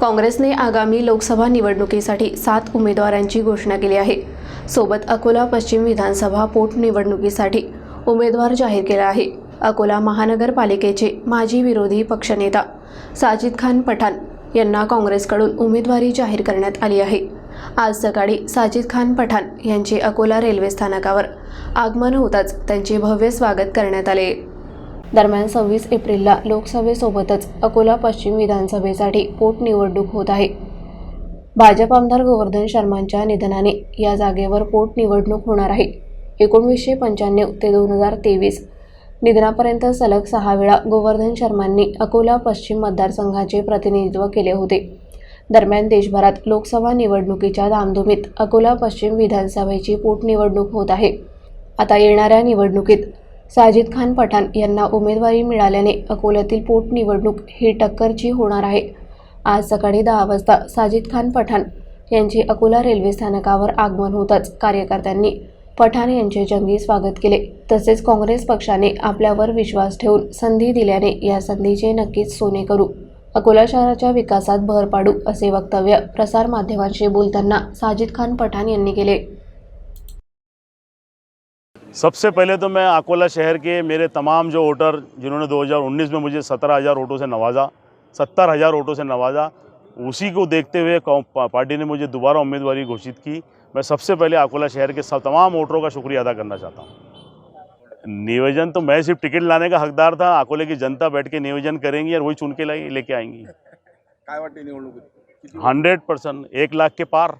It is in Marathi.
काँग्रेसने आगामी लोकसभा निवडणुकीसाठी सात उमेदवारांची घोषणा केली आहे. सोबत अकोला पश्चिम विधानसभा पोटनिवडणुकीसाठी उमेदवार जाहीर केला आहे. अकोला महानगरपालिकेचे माजी विरोधी पक्षनेता साजिद खान पठाण यांना काँग्रेसकडून उमेदवारी जाहीर करण्यात आली आहे. आज सकाळी साजिद खान पठाण यांचे अकोला रेल्वे स्थानकावर आगमन होताच त्यांचे भव्य स्वागत करण्यात आले. दरम्यान सव्वीस एप्रिलला लोकसभेसोबतच अकोला पश्चिम विधानसभेसाठी पोटनिवडणूक होत आहे. भाजप आमदार गोवर्धन शर्मांच्या निधनाने या जागेवर पोटनिवडणूक होणार आहे. एकोणवीसशे पंच्याण्णव ते दोन हजार तेवीस निधनापर्यंत सलग सहा वेळा गोवर्धन शर्मांनी अकोला पश्चिम मतदारसंघाचे प्रतिनिधित्व केले होते. दरम्यान देशभरात लोकसभा निवडणुकीच्या धामधुमीत अकोला पश्चिम विधानसभेची पोटनिवडणूक होत आहे. आता येणाऱ्या निवडणुकीत साजिद खान पठाण यांना उमेदवारी मिळाल्याने अकोल्यातील पोटनिवडणूक ही टक्करची होणार आहे. आज सकाळी दहा वाजता साजिद खान पठाण यांचे अकोला रेल्वे स्थानकावर आगमन होताच कार्यकर्त्यांनी पठाण यांचे जंगी स्वागत केले. तसेच काँग्रेस पक्षाने आपल्यावर विश्वास ठेवून संधी दिल्याने या संधीचे नक्कीच सोने करू. अकोला शहराच्या विकासात भर पाडू असे वक्तव्य प्रसारमाध्यमांशी बोलताना साजिद खान पठाण यांनी केले. सबसे पहले तो मैं अकोला शहर के मेरे तमाम जो वोटर जिन्होंने 2019 में मुझे सत्रह हज़ार वोटों से नवाजा सत्तर हज़ार वोटों से नवाजा उसी को देखते हुए पार्टी ने मुझे दोबारा उम्मीदवारी घोषित की। मैं सबसे पहले अकोला शहर के सब तमाम वोटरों का शुक्रिया अदा करना चाहता हूँ। नियोजन तो मैं सिर्फ़ टिकट लाने का हकदार था अकोले की जनता बैठ के नियोजन करेंगी और वही चुन के लाई लेके आएँगी। हंड्रेड परसेंट एक लाख के पार।